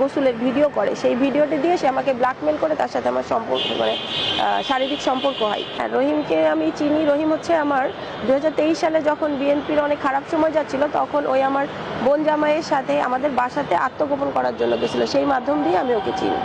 গোসলের ভিডিও করে। সেই ভিডিওটি দিয়ে সে আমাকে ব্ল্যাকমেল করে, তার সাথে আমার সম্পর্ক করে শারীরিক সম্পর্ক হয়। হ্যাঁ রহিমকে আমি চিনি। রহিম হচ্ছে আমার দু হাজার তেইশ সালে যখন বিএনপির অনেক খারাপ সময় যাচ্ছিল, তখন ওই আমার বোন জামাইয়ের সাথে আমাদের বাসাতে আত্মগোপন করার জন্য গেছিল। সেই মাধ্যম দিয়ে আমি ওকে চিনি।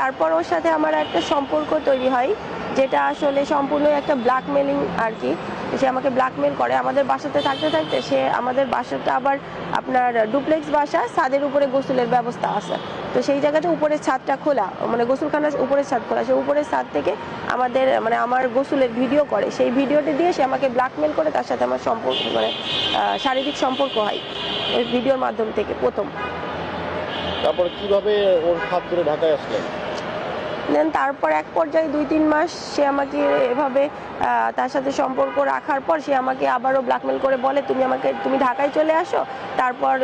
তারপর ওর সাথে আমার একটা সম্পর্ক তৈরি হয়, যেটা আসলে সম্পূর্ণ একটা ব্ল্যাকমেলিং আর কি। সে আমাকে ব্ল্যাকমেল করে। আমাদের বাসাতে থাকতে থাকতে সে আমাদের বাসাটা আবার আপনার ডুপ্লেক্স বাসা, ছাদের উপরে গোসলের ব্যবস্থা আছে। তো সেই জায়গাতে উপরের ছাদটা খোলা মানে গোসলখানার উপরের ছাদ খোলা। সে উপরের ছাদ থেকে আমাদের মানে আমার গোসলের ভিডিও করে। সেই ভিডিওটি দিয়ে সে আমাকে ব্ল্যাকমেল করে, তার সাথে আমার সম্পর্ক মানে শারীরিক সম্পর্ক হয়। ওই ভিডিওর মাধ্যম থেকে প্রথম। তারপরে কীভাবে ওর হাত ধরে ঢাকায় আসলেন? দেন তারপর এক পর্যায়ে দুই তিন মাস সে আমাকে এভাবে তার সাথে সম্পর্ক রাখার পর সে আমাকে আবারও ব্ল্যাকমেল করে বলে তুমি আমাকে তুমি ঢাকায় চলে আসো। তারপর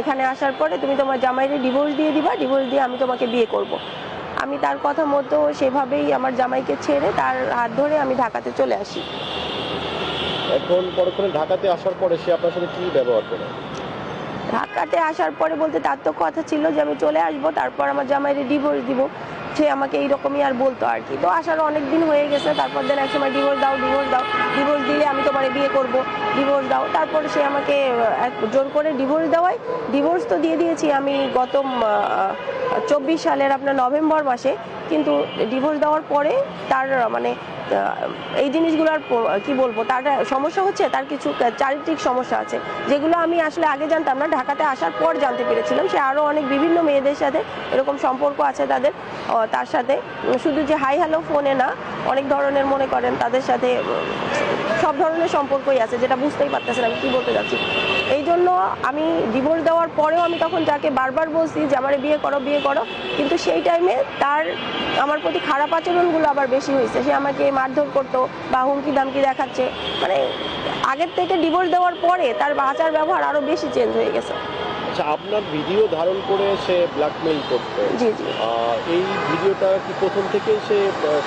এখানে আসার পরে তুমি তোমার জামাইরে ডিভোর্স দিয়ে দিবা। ডিভোর্স দিয়ে আমি তোমাকে বিয়ে করব। আমি তার কথা মতো সেভাবেই আমার জামাইকে ছেড়ে তার হাত ধরে আমি ঢাকাতে চলে আসি। এখন পরক্ষণে ঢাকাতে আসার পরে সে আপনার সাথে কি ব্যবহার করে? ঢাকাতে আসার পরে বলতে তার তো কথা ছিল যে আমি চলে আসব, তারপর আমার জামাইরে ডিভোর্স দিব। সে আমাকে এইরকমই আর বলতো আর কি। তো আসার অনেক দিন হয়ে গেছে, তারপর দেন এক সময় ডিভোর্স দাও ডিভোর্স দাও। ডিভোর্স দিলে আমি তোমার বিয়ে করব ডিভোর্স দাও। তারপর সে আমাকে জোর করে ডিভোর্স দেওয়ায়। ডিভোর্স তো দিয়ে দিয়েছি আমি গত চব্বিশ সালের আপনার নভেম্বর মাসে। কিন্তু ডিভোর্স দেওয়ার পরে তার মানে এই জিনিসগুলো আর কি বলব, তার সমস্যা হচ্ছে, তার কিছু চারিত্রিক সমস্যা আছে। যেগুলো আমি আসলে আগে জানতাম না, ঢাকাতে আসার পর জানতে পেরেছিলাম। সে আরও অনেক বিভিন্ন মেয়েদের সাথে এরকম সম্পর্ক আছে তাদের। তার সাথে। শুধু যে হাই হ্যালো ফোনে না, অনেক ধরনের মনে করেন তাদের সাথে, সব ধরনের সম্পর্কই আছে, যেটা বুঝতেই পারতেছেন আমি কি বলতে যাচ্ছি এই জন্য আমি ডিভোর্স দেওয়ার পরেও আমি তখন যাকে বারবার বলছি যে, আমার বিয়ে করো বিয়ে করো। কিন্তু সেই টাইমে তার, আমার প্রতি খারাপ আচরণগুলো আবার বেশি হয়েছে। সে আমাকে মারধর করতো বা হুমকি দামকি দেখাচ্ছে। মানে আগের থেকে ডিভোর্স দেওয়ার পরে তার আচার ব্যবহার আরও বেশি চেঞ্জ হয়ে গেছে। আচ্ছা আপনার ভিডিও ধারণ করে সে ব্ল্যাকমেইল করতো। জি জি। এই ভিডিওটা কি প্রথম থেকেই সে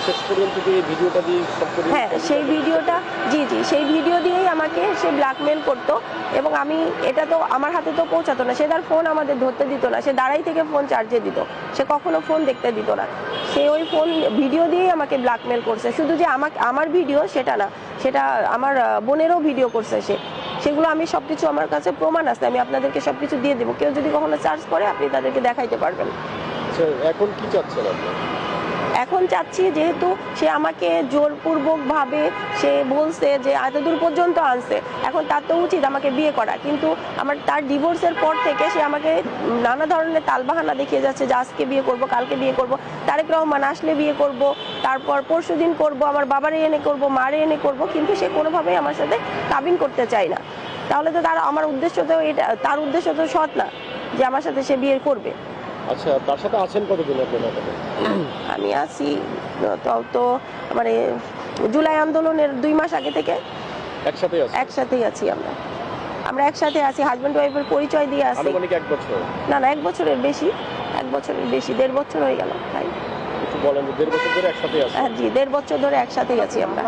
শেষ পর্যন্ত এই ভিডিওটা দিয়ে সব হ্যাঁ সেই ভিডিওটা জি জি সেই ভিডিও দিয়েই আমাকে সে ব্ল্যাকমেল করতো এবং আমি এটা তো আমার হাতে তো পৌঁছাতো না। সে তার ফোন আমাদের ধরতে দিত না। সে দাঁড়াই থেকে ফোন চার্জে দিত। সে কখনো ফোন দেখতে দিত না। সে ওই ফোন ভিডিও দিয়েই আমাকে ব্ল্যাকমেল করছে। শুধু যে আমাকে আমার ভিডিও সেটা না সেটা আমার বোনেরও ভিডিও করছে সে। সেগুলো আমি সবকিছু আমার কাছে প্রমাণ আছে আমি আপনাদেরকে সবকিছু দিয়ে দেবো। কেউ যদি কখনো চার্জ করে আপনি তাদেরকে দেখাইতে পারবেন। আচ্ছা, এখন কি চাচ্ছেন আপনি? এখন চাচ্ছি যেহেতু সে আমাকে জোরপূর্বক ভাবে সে বলছে যে এত দূর পর্যন্ত আনছে, এখন তার তো উচিত আমাকে বিয়ে করা। কিন্তু আমার তার ডিভোর্সের পর থেকে সে আমাকে নানা ধরনের তালবাহানা দেখিয়ে যাচ্ছে যে আজকে বিয়ে করব, কালকে বিয়ে করব। তারেক রহমান আসলে বিয়ে করব, তারপর পরশু দিন করব, আমার বাবারে এনে করব, মারে এনে করব, কিন্তু সে কোনোভাবেই আমার সাথে কাবিন করতে চায় না। তাহলে তো তার, আমার উদ্দেশ্য তো এটা, তার উদ্দেশ্য তো সৎ না যে আমার সাথে সে বিয়ে করবে। আচ্ছা তার সাথে আছেন কতদিন আপনি আমি আছি তো তো মানে জুলাই আন্দোলনের দুই মাস আগে থেকে একসাথে আছে একসাথেই আছি আমরা। আমরা একসাথে আছি হাজব্যান্ড ওয়াইফের পরিচয় দিয়ে আছি। এক বছর? না না এক বছরের বেশি এক বছরের বেশি দেড় বছর হয়ে গেল তাই। একটু বলেন দেড় বছর ধরে একসাথে আছে হ্যাঁ জি দেড় বছর ধরে একসাথেই আছি আমরা।